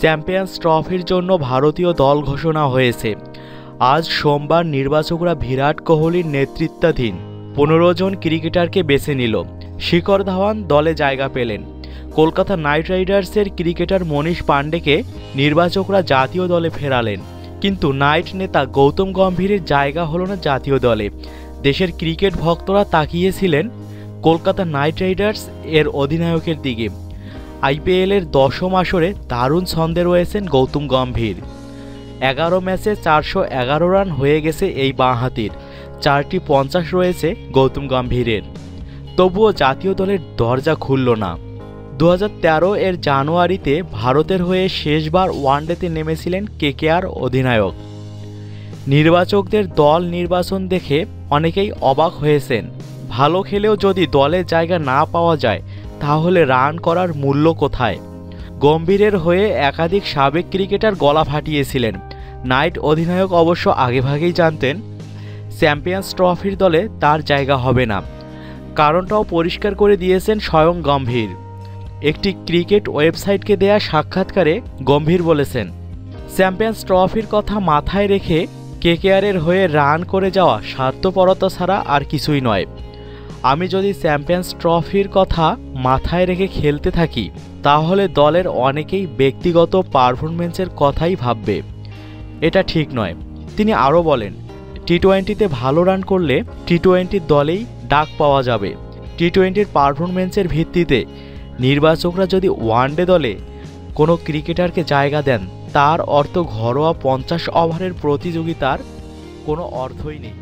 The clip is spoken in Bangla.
চ্যাম্পিয়ন্স ট্রফির জন্য ভারতীয় দল ঘোষণা হয়েছে। আজ সোমবার নির্বাচকরা বিরাট কোহলির নেতৃত্বাধীন পনেরো জন ক্রিকেটারকে বেছে নিল। শিখর ধাওয়ান দলে জায়গা পেলেন। কলকাতা নাইট রাইডার্সের ক্রিকেটার মনীষ পাণ্ডেকে নির্বাচকরা জাতীয় দলে ফেরালেন। কিন্তু নাইট নেতা গৌতম গম্ভীরের জায়গা হলো না জাতীয় দলে। দেশের ক্রিকেট ভক্তরা তাকিয়েছিলেন কলকাতা নাইট রাইডার্স এর অধিনায়কের দিকে। আইপিএলের দশম আসরে দারুণ ছন্দে রয়েছেন গৌতম গম্ভীর। এগারো ম্যাচে চারশো এগারো রান হয়ে গেছে এই বাঁহাতির। চারটি পঞ্চাশ রয়েছে গৌতম গম্ভীরের। তবুও জাতীয় দলের দরজা খুলল না। দু হাজার তেরো এর জানুয়ারিতে ভারতের হয়ে শেষবার ওয়ানডেতে নেমেছিলেন কেকেআর অধিনায়ক। নির্বাচকদের দল নির্বাচন দেখে অনেকেই অবাক হয়েছেন। ভালো খেলেও যদি দলের জায়গা না পাওয়া যায় তাহলে রান করার মূল্য কোথায়? গম্ভীরের হয়ে একাধিক সাবেক ক্রিকেটার গলা ফাটিয়েছিলেন। নাইট অধিনায়ক অবশ্য আগেভাগেই জানতেন, চ্যাম্পিয়ন্স ট্রফির দলে তার জায়গা হবে না। কারণটাও পরিষ্কার করে দিয়েছেন স্বয়ং গম্ভীর। একটি ক্রিকেট ওয়েবসাইটকে দেয়া সাক্ষাৎকারে গম্ভীর বলেছেন, চ্যাম্পিয়ন্স ট্রফির কথা মাথায় রেখে কেকেআরের হয়ে রান করে যাওয়া স্বার্থপরতা ছাড়া আর কিছুই নয়। আমি যদি চ্যাম্পিয়ন্স ট্রফির কথা মাথায় রেখে খেলতে থাকি, তাহলে দলের অনেকেই ব্যক্তিগত পারফরমেন্সের কথাই ভাববে। এটা ঠিক নয়। তিনি আরও বলেন টি টোয়েন্টিতে ভালো রান করলে টি টোয়েন্টির দলেই ডাক পাওয়া যাবে। টি টোয়েন্টির পারফরমেন্সের ভিত্তিতে নির্বাচকরা যদি ওয়ানডে দলে কোনো ক্রিকেটারকে জায়গা দেন, তার অর্থ ঘরোয়া পঞ্চাশ ওভারের প্রতিযোগিতার কোনো অর্থই নেই।